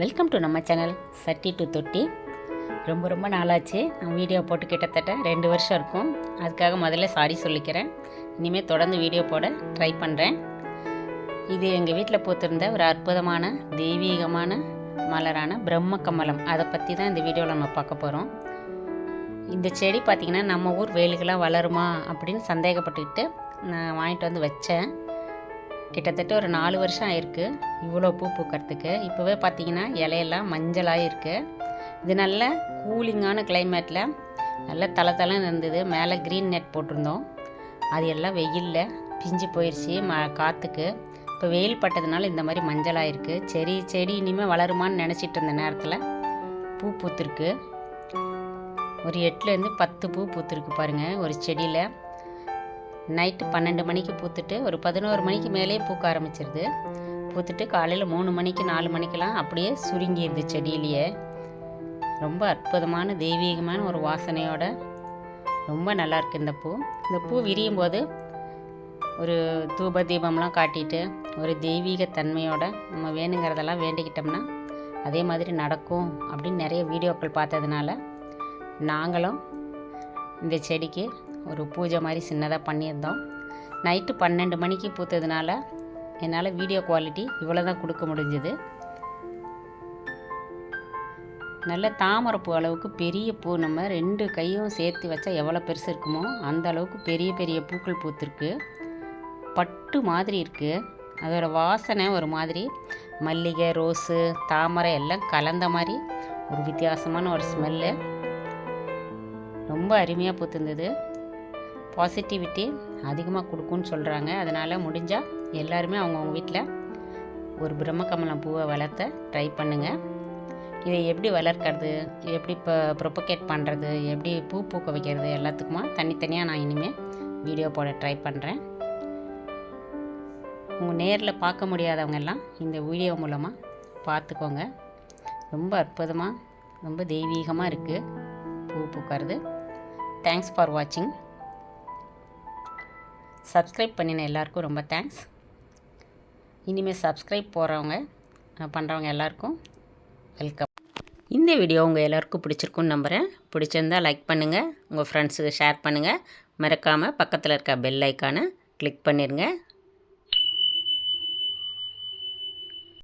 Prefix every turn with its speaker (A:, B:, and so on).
A: Welcome to நம்ம channel சட்டி to தொட்டி ரொம்ப ரொம்ப நாளாச்சு. நான் வீடியோ போட்டு கிட்டத்தட்ட ரெண்டு வருஷம் இருக்கும். அதுக்காக முதல்ல சாரி சொல்லிக்கிறேன். இனிமேல் தொடர்ந்து வீடியோ போட ட்ரை பண்ணுறேன் இது எங்கள் வீட்டில் பூத்திருந்த ஒரு அற்புதமான தெய்வீகமான மலரான பிரம்ம கமலம் அதை பற்றி தான் இந்த வீடியோவில் நம்ம பார்க்க போகிறோம் இந்த செடி பார்த்திங்கன்னா நம்ம ஊர் வேலுக்கெல்லாம் வளருமா அப்படின்னு சந்தேகப்பட்டுக்கிட்டு நான் வாங்கிட்டு வந்து வச்சேன். கிட்டத்தட்ட ஒரு நாலு வருஷம் ஆயிருக்கு இவ்வளோ பூ பூக்கிறதுக்கு. இப்போவே பார்த்தீங்கன்னா இலையெல்லாம் மஞ்சளாக இருக்குது இது நல்ல கூலிங்கான கிளைமேட்டில் நல்ல தலை தலைன்னு இருந்தது. மேலே க்ரீன் நெட் போட்டிருந்தோம். அது எல்லாம் வெயிலில் பிஞ்சு போயிடுச்சு ம காற்றுக்கு இப்போ வெயில் பட்டதுனால இந்த மாதிரி மஞ்சளாக இருக்குது செடி செடி இனிமேல் வளருமான்னு நினச்சிட்டு இருந்த நேரத்தில் பூ பூத்துருக்கு. ஒரு எட்டுலேருந்து பத்து பூ பூத்துருக்கு பாருங்கள் ஒரு செடியில். நைட்டு பன்னெண்டு மணிக்கு பூத்துட்டு ஒரு பதினோரு மணிக்கு மேலே பூக்க ஆரம்பிச்சிருது. பூத்துட்டு காலையில் மூணு மணிக்கு நாலு மணிக்கெல்லாம் அப்படியே சுருங்கிடுது செடியிலேயே. ரொம்ப அற்புதமான தெய்வீகமான ஒரு வாசனையோட ரொம்ப நல்லாயிருக்கு இந்த பூ. இந்த பூ விரியும் போது ஒரு தூப தீபம்லாம் காட்டிட்டு ஒரு தெய்வீக தன்மையோட நம்ம வேணுங்கிறதெல்லாம் வேண்டிக்கிட்டோம்னா அதே மாதிரி நடக்கும் அப்படின்னு நிறைய வீடியோக்கள் பார்த்ததுனால நாங்களும் இந்த செடிக்கு ஒரு பூஜை மாதிரி சின்னதாக பண்ணியிருந்தோம். நைட்டு பன்னெண்டு மணிக்கு பூத்ததுனால என்னால் வீடியோ குவாலிட்டி இவ்வளோ தான் கொடுக்க முடிஞ்சுது. நல்ல தாமரைப்பூ அளவுக்கு பெரிய பூ நம்ம ரெண்டு கையும் சேர்த்து வச்சா எவ்வளோ பெருசு இருக்குமோ அந்த அளவுக்கு பெரிய பெரிய பூக்கள் பூத்துருக்கு. பட்டு மாதிரி இருக்குது அதோட வாசனை ஒரு மாதிரி. மல்லிகை ரோஸு தாமரை எல்லாம் கலந்த மாதிரி. ஒரு வித்தியாசமான ஒரு ஸ்மெல்லு. ரொம்ப அருமையாக பூத்துருந்தது. பாசிட்டிவிட்டி அதிகமாக கொடுக்குன்னு சொல்கிறாங்க அதனால் முடிஞ்சால் எல்லாருமே அவங்கவுங்க வீட்டில் ஒரு பிரம்மகமலம் பூவை வளர்த்த ட்ரை பண்ணுங்கள் இதை எப்படி வளர்க்கறது? எப்படி இப்போ ப்ரொபகேட் பண்ணுறது எப்படி பூ பூக்க வைக்கிறது? எல்லாத்துக்குமா தனித்தனியாக நான் இனிமேல் வீடியோ போட ட்ரை பண்ணுறேன் உங்கள் நேரில் பார்க்க முடியாதவங்க எல்லாம் இந்த வீடியோ மூலமாக பார்த்துக்கோங்க. ரொம்ப அற்புதமாக ரொம்ப தெய்வீகமாக இருக்குது பூ பூக்கிறது. தேங்க்ஸ் ஃபார் வாட்சிங் சப்ஸ்கிரைப் பண்ணின எல்லாருக்கும் ரொம்ப தேங்க்ஸ். இனிமேல் சப்ஸ்கிரைப் போகிறவங்க பண்ணுறவங்க எல்லாருக்கும் வெல்கம். இந்த வீடியோ உங்கள் எல்லாருக்கும் பிடிச்சிருக்குன்னு நம்புகிறேன் பிடிச்சிருந்தால் லைக் பண்ணுங்கள் உங்கள் ஃப்ரெண்ட்ஸுக்கு ஷேர் பண்ணுங்கள் மறக்காமல் பக்கத்தில் இருக்க பெல் ஐக்கானை கிளிக் பண்ணிடுங்க